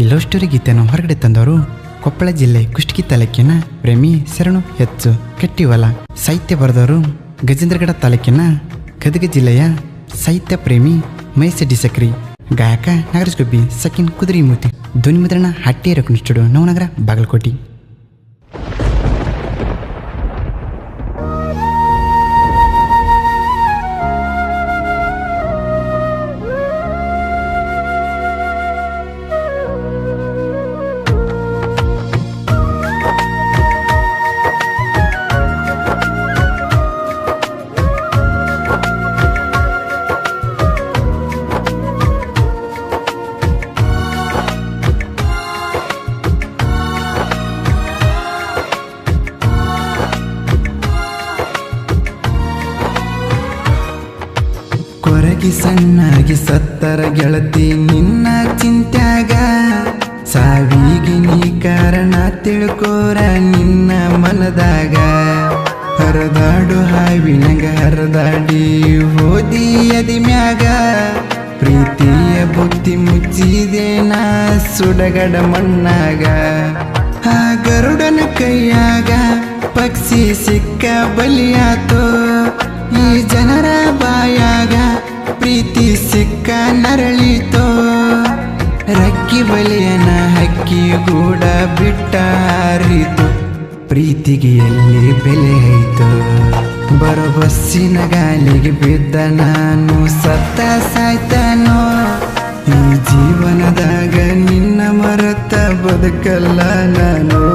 ಈ love story ಗೀತೆಯನ್ನು ಹೊರಗಡೆ ತಂದವರು ಕೊಪ್ಪಳ ಜಿಲ್ಲೆ ಕುಷ್ಟಗಿ ತಾಲೂಕಿನ ಪ್ರೇಮಿ ಶರಣು ಹೆಚ್ಚು ಕಟ್ಟಿವಲ. ಸಾಹಿತ್ಯ ಬರೆದವರು ಗಜೇಂದ್ರಗಡ ತಾಲೂಕಿನ ಗದಗ ಜಿಲ್ಲೆಯ ಸಾಹಿತ್ಯ ಪ್ರೇಮಿ ಮಹೇಶ್ ಸಕ್ರಿ ಗಾಯಕ ನಾಗರಾಜ್ ಗುಬ್ಬಿ ಸಕಿನ್ ಕುದುರಿ ಮೂತಿ ಧ್ವನಿ ಮುದ್ರಣ ಹಟ್ಟಿ ರಕುನ್ ಸ್ಟುಡಿಯೋ ನವನಗರ, ಬಾಗಲಕೋಟಿ. ಕೊರಗಿ ಸಣ್ಣಾಗಿ ಸತ್ತರ ಗೆಳತಿ ನಿನ್ನ ಚಿಂತ್ಯಾಗ. ಸಾವಿಗೆ ನೀ ಕಾರಣ ತಿಳ್ಕೋರ ನಿನ್ನ ಮನದಾಗ. ಹರದಾಡು ಹಾವಿನಗ ಹರದಾಡಿ ಓದಿಯದಿ ಮ್ಯಾಗ. ಪ್ರೀತಿಯ ಬುದ್ಧಿ ಮುಚ್ಚಿದೇನ ಸುಡಗಡ ಮಣ್ಣಾಗ. ಆ ಗರುಡನ ಕೈಯಾಗ ಪಕ್ಷಿ ಸಿಕ್ಕ ಬಲಿಯಾತೋ. ಈ ಜನರ ಬಾಯಾಗ ಪ್ರೀತಿ ಸಿಕ್ಕ ನರಳಿತೋ, ರಕ್ಕಿ ಬಲಿಯನ ಹಕ್ಕಿ ಕೂಡ ಬಿಟ್ಟಾರಿತು. ಪ್ರೀತಿಗೆ ಎಲ್ಲಿ ಬೆಲೆ ಆಯಿತು ಬರೋ ಬಸ್ಸಿನ ಗಾಲಿಗೆ ಬಿದ್ದ ನಾನು ಸತ್ತ ಸಾಯ್ತಾನೋ. ಈ ಜೀವನದಾಗ ನಿನ್ನ ಮರತ ಬದುಕಲ್ಲ ನಾನು.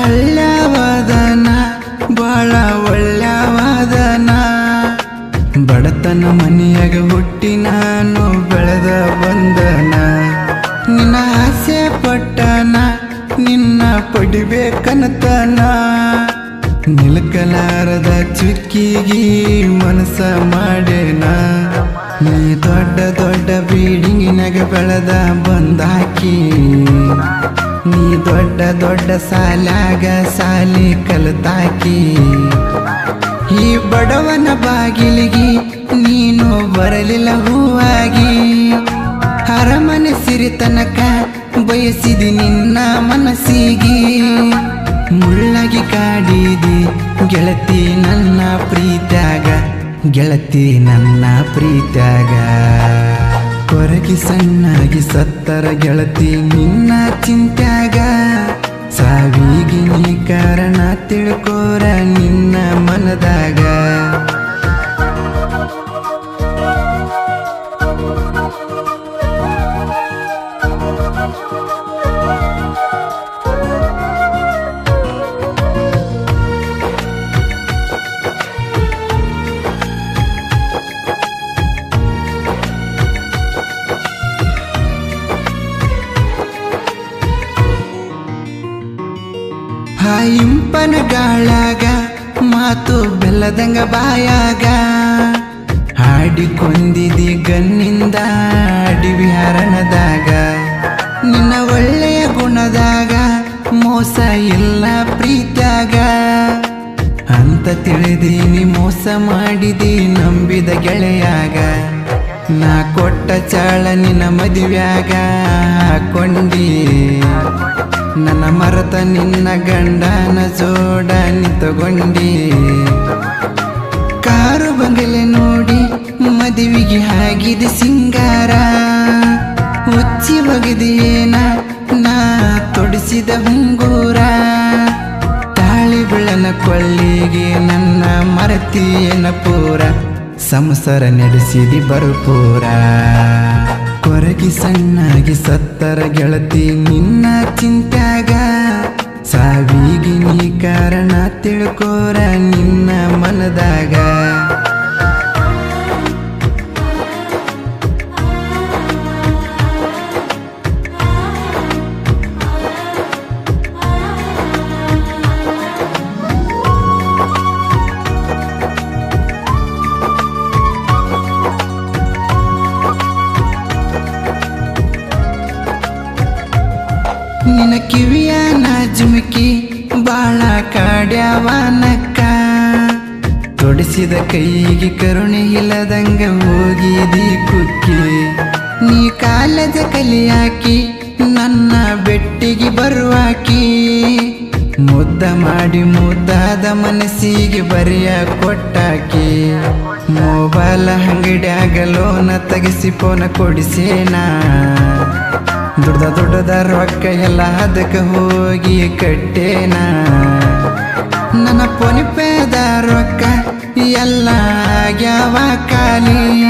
ನಾ ಹಳ್ಳ್ಯಾವಾದನ ಬಾಳ ಒಳ್ಳವಾದನ ಬಡತನ ಮನೆಯಾಗ ಹುಟ್ಟಿ ನಾನು ಬೆಳೆದ ಬಂದನ ನಿನ್ನ ಆಸೆ ಪಟ್ಟನ, ನಿನ್ನ ಪಡಿಬೇಕನತನ ನಿಲ್ಕಲಾರದ ಚುಕ್ಕಿಗಿ ಮನಸ ಮಾಡೇನ ನೀ ದೊಡ್ಡ ದೊಡ್ಡ ಬೀಡಿಂಗಿನಾಗ ಬೆಳೆದ ಬಂದಾಕಿ. ನೀ ದೊಡ್ಡ ದೊಡ್ಡ ಸಾಲಾಗ ಸಾಲಿ ಕಲ್ತಾಕಿ. ಈ ಬಡವನ ಬಾಗಿಲಿಗೆ ನೀನು ಬರಲಿಲ್ಲ ಹೂವಾಗಿ. ಅರಮನೆ ಸಿರಿತನಕ ಬಯಸಿದಿ ನಿನ್ನ ಮನಸ್ಸಿಗೆ. ಮುಳ್ಳಾಗಿ ಕಾಡಿದಿ ಗೆಳತಿ ನನ್ನ ಪ್ರೀತ್ಯಾಗ, ಗೆಳತಿ ನನ್ನ ಪ್ರೀತ್ಯಾಗ. ಕೊರಗಿ ಸಣ್ಣಾಗಿ ಸತ್ತರ ಗೆಳತಿ ನಿನ್ನ ಚಿಂತ್ಯಾಗ. ಸಾವಿಗಿನಿ ಕಾರಣ ತಿಳ್ಕೋರ ನಿನ್ನ ಇಂಪನ ಗಾಳಾಗ ಮಾತು ಬೆಲ್ಲದಂಗ ಬಾಯಾಗ. ಹಾಡಿಕೊಂಡಿದಿ ಗನ್ನಿಂದ ಹರಣದಾಗ ನಿನ್ನ ಒಳ್ಳೆಯ ಗುಣದಾಗ ಮೋಸ ಇಲ್ಲ ಪ್ರೀತ್ಯಾಗ. ಅಂತ ತಿಳಿದೀನಿ, ಮೋಸ ಮಾಡಿದಿ ನಂಬಿದ ಗೆಳೆಯಾಗ. ನಾ ಕೊಟ್ಟ ಚಾಳ ನಿನ್ನ ಮದುವ್ಯಾಗ ಹಾಕೊಂಡಿ. ನನ್ನ ಮರತ ನಿನ್ನ ಗಂಡನ ಜೋಡ ನಿಂತುಕೊಂಡಿ. ಕಾರು ಬಂಗಲೆ ನೋಡಿ, ಮದುವೆಗೆ ಆಗಿದೆ ಸಿಂಗಾರ. ಉಚ್ಚಿ ಬಗೆದೇನ ನಾ ತೊಡಿಸಿದ ಹುಂಗೂರ ತಾಳಿ ಬಿಳನ ಕೊಳ್ಳಿಗೆ ನನ್ನ ಮರತಿಯನ ಪೂರ. ಸಂಸಾರ ನಡೆಸಿದಿ ಬರುಪೂರ. ಕೊರಗಿ ಸಣ್ಣಾಗಿ ಸತ್ತರ ಗೆಳತಿ, ನಿನ್ನ ನೀ ಕಾರಣ ತಿಳ್ಕೋರ ನಿನ್ನ ಮನದಾಗ. ನಿನ್ನ ಕಿವಿಯ ನಾಜುಮಿಕಿ ಮಾಡ್ಯಾವನಕ್ಕ ತೊಡಿಸಿದ ಕೈಗೆ ಕರುಣೆ ಇಲ್ಲದಂಗ ಹೋಗಿದಿ ಕುಕ್ಕಿ. ನೀ ಕಾಲದ ಕಲಿಯಾಕಿ ನನ್ನ ಬೆಟ್ಟಿಗೆ ಬರುವಾಕಿ. ಮುದ್ದ ಮಾಡಿ ಮುದ್ದಾದ ಮನಸ್ಸಿಗೆ ಬರೆಯ ಕೊಟ್ಟಾಕಿ. ಮೊಬೈಲ್ ಅಂಗಡಿಯಾಗ ಲೋನ ತೆಗೆಸಿ ಫೋನ ಕೊಡಿಸೇನಾ? ದುಡ್ದ ದೊಡ್ಡದ ರೊಕ್ಕ ಎಲ್ಲ ಅದಕ್ಕೆ ಹೋಗಿ ಕಟ್ಟೇನ. ನನ್ನ ಪೊನಿಪೇದ ರೊಕ್ಕ ಎಲ್ಲ ಆಗ್ಯಾವ ಖಾಲಿ.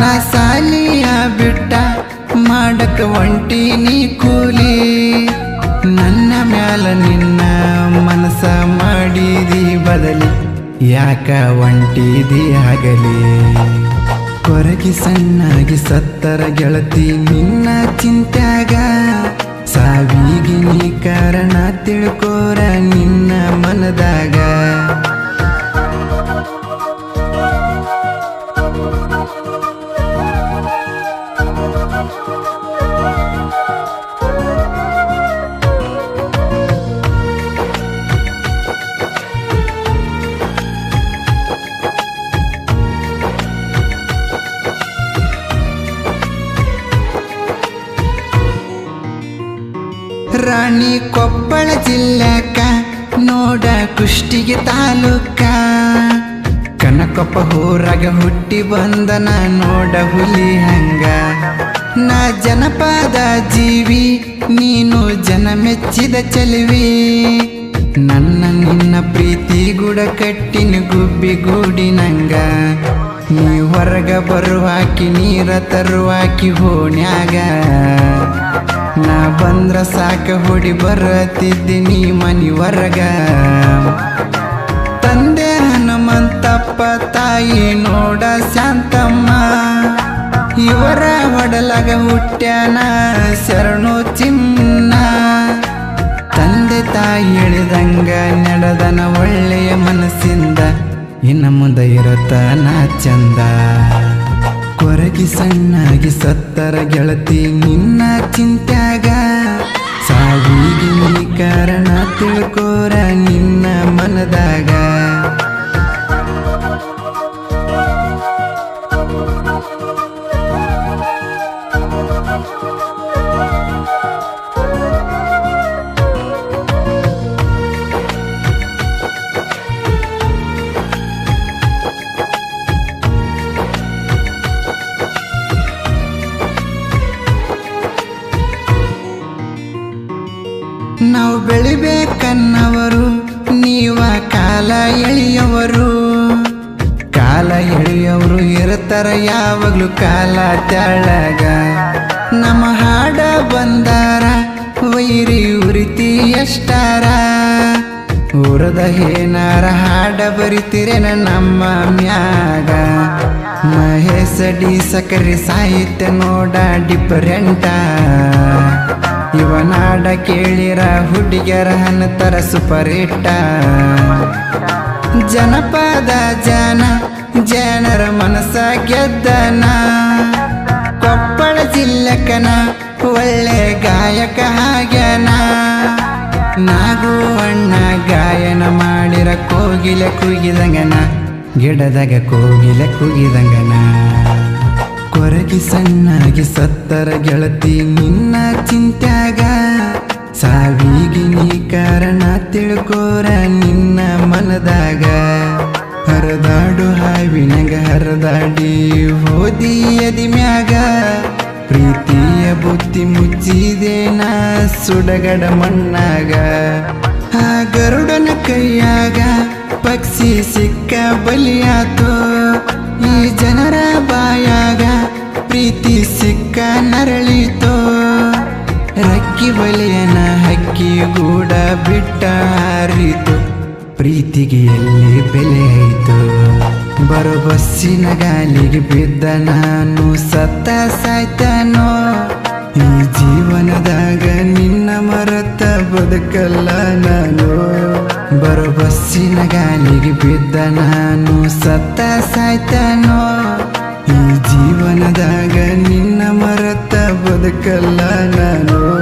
ನಾ ಸಾಲಿಯ ಬಿಟ್ಟ ಮಾಡಕ್ಕೆ ಒಂಟಿನಿ ಕೂಲಿ. ನನ್ನ ಮ್ಯಾಲ ನಿನ್ನ ಮನಸ ಮಾಡಿದಿ ಬದಲಿ. ಯಾಕ ಒಂಟಿದಿ ಆಗಲಿ ಕೊರಗಿ ಸಣ್ಣಾಗಿ ಸತ್ತರ ಗೆಳತಿ ನಿನ್ನ ಚಿಂತ್ಯಾಗ. ಸಾವಿಗೆ ನೀ ಕಾರಣ ತಿಳ್ಕೋರ ನಿನ್ನ ಮನದಾಗ. ಕೊಪ್ಪಳ ಜಿಲ್ಲಕ್ಕ ನೋಡ ಕುಷ್ಟಿಗೆ ತಾಲೂಕ. ಕನಕೊಪ್ಪ ಊರಾಗ ಹುಟ್ಟಿ ಬಂದನ, ನೋಡ ಹುಲಿ ಹಂಗ. ನಾ ಜನಪದ ಜೀವಿ, ನೀನು ಜನ ಮೆಚ್ಚಿದ ಚೆಲುವಿ. ನನ್ನ ನಿನ್ನ ಪ್ರೀತಿ ಗುಡ ಕಟ್ಟಿನ ಗುಬ್ಬಿ ಗೂಡಿನಂಗ. ನೀ ಹೊರಗ ಬರುವಾಕಿ, ನೀರ ತರುವಾಕಿ ಹೋಣ್ಯಾಗ. ನಾ ಬಂದ್ರ ಸಾಕ ಹೊಡಿ ಬರತಿದ್ದೀನಿ ಮನಿ ಹೊರಗ ತಂದೆ ಹನುಮಂತಪ್ಪ, ತಾಯಿ ನೋಡ ಶಾಂತಮ್ಮ. ಇವರ ಒಡಲಾಗ ಹುಟ್ಟ್ಯಾನ ಶರಣು ಚಿನ್ನ. ತಂದೆ ತಾಯಿ ಹೇಳಿದಂಗ ನಡೆದನ ಒಳ್ಳೆಯ ಮನಸ್ಸಿಂದ, ಇನ್ನ ಮುಂದೆ ನಾ ಚಂದ. ಕೊರಗಿ ಸಣ್ಣಾಗಿ ಸತ್ತರ ಗೆಳತಿ ನಿನ್ನ ಚಿಂತ್ಯಾಗ. ಸಾವಿಗೆ ಕಾರಣ ತಿಳ್ಕೋರ ನಿನ್ನ ಮನದಾಗ. ಇರ್ತಾರ ಯಾವಾಗ್ಲೂ ಕಾಲ ತೆಳಗ ನಮ್ಮ ಹಾಡ ಬಂದಾರ, ವೈರಿ ಉರಿತಿ ಎಷ್ಟಾರ. ಊರದ ಏನಾರ ಹಾಡ ಬರಿತಿರೇನ ನಮ್ಮ ಮ್ಯಾಗ. ಮಹೇಶ ಡಿ ಸಕರಿ ಸಾಹಿತ್ಯ ನೋಡ ಡಿಫರೆಂಟ ಇವನಾಡ ಕೇಳಿರ ಹುಡುಗಿಯರ ಹನ್ನತರ ಇಟ್ಟ ಜನಪದ ಜನ ಜನರ ಮನಸ ಗೆದ್ದನ. ಕೊಪ್ಪಳ ಜಿಲ್ಲಕನ ಒಳ್ಳೆ ಗಾಯಕ ಹಾಗ್ಯನ ನಾಗುವಣ್ಣ ಗಾಯನ ಮಾಡಿರ ಕೋಗಿಲ ಕುಗಿದಂಗನ. ಗಿಡದಾಗ ಕೋಗಿಲ ಕುಗಿದಂಗನ. ಕೊರಗಿ ಸಣ್ಣಾಗಿ ಸತ್ತರ ಗೆಳತಿ ನಿನ್ನ ಚಿಂತ್ಯಾಗ. ಸಾವಿಗೆ ನೀ ಕಾರಣ ತಿಳ್ಕೋರ ನಿನ್ನ ಮನದಾಗ. ಹರದಾಡು ಹಾವಿನಗ ಹರದಾಡಿ ಹೋದಿ ಎದಿ ಮ್ಯಾಗ. ಪ್ರೀತಿಯ ಬುತ್ತಿ ಮುಚ್ಚಿದೇನ ಸುಡಗಡ ಮಣ್ಣಾಗ. ಆ ಗರುಡನ ಕೈಯಾಗ ಪಕ್ಷಿ ಸಿಕ್ಕ ಬಲಿಯಾತೋ. ಈ ಜನರ ಬಾಯಾಗ ಪ್ರೀತಿ ಸಿಕ್ಕ ನರಳಿತೋ. ರಕ್ಕಿ ಬಲಿಯನ ಹಕ್ಕಿ ಕೂಡ ಬಿಟ್ಟ ಹಾರಿತು ಪ್ರೀತಿಗೆ ಎಲ್ಲಿ ಬೆಲೆ ಆಯಿತು ಬರೋ ಬಸ್ಸಿನ ಗಾಲಿಗೆ ಬಿದ್ದ ನಾನು ಸತ್ತ ಸಾಯ್ತಾನೋ? ಈ ಜೀವನದಾಗ ನಿನ್ನ ಮರತ ಬದುಕಲ್ಲ ನಾನು. ಬರೋ ಬಸ್ಸಿನ ಗಾಲಿಗೆ ಬಿದ್ದ ನಾನು ಸತ್ತ ಸಾಯ್ತಾನೋ? ಈ ಜೀವನದಾಗ ನಿನ್ನ ಮರತ ಬದುಕಲ್ಲ ನಾನು.